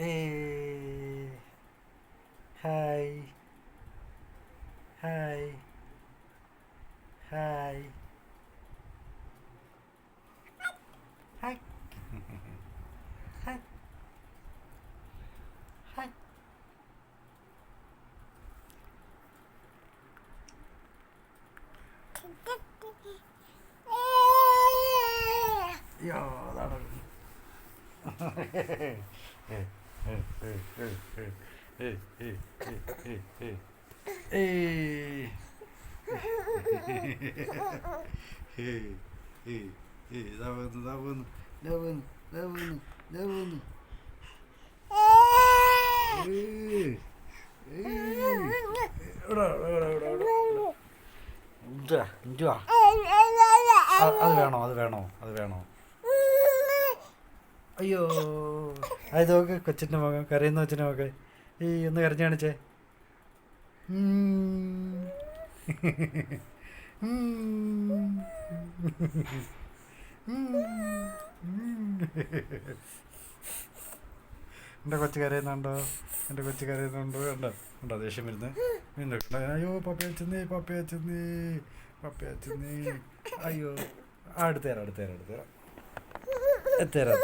えー、はい、はい、はい。はい。はい。はい。いや、なるほど。അത് വേണോ അത് വേണോ അത് വേണോ അയ്യോ അത് നോക്ക് കൊച്ചിന്റെ മുഖം കരയുന്ന കൊച്ചിന്റെ മുഖം. ഈ ഒന്ന് കരഞ്ഞു കാണിച്ചേ. എന്റെ കൊച്ചു കരയുന്നുണ്ടോ? എന്റെ കൊച്ചു കരയുന്നുണ്ടോ? കണ്ടോ? ഉണ്ടോ ദേഷ്യം വരുന്നത്. വീണ്ടും കണ്ടോ? അയ്യോ പപ്പ അച്ഛന്നേ പപ്പ അച്ഛന്നേ പപ്പ അച്ഛന്നേ അയ്യോ. അടുത്തേരാ അടുത്തേരാ അടുത്തേരാ എത്തേരാ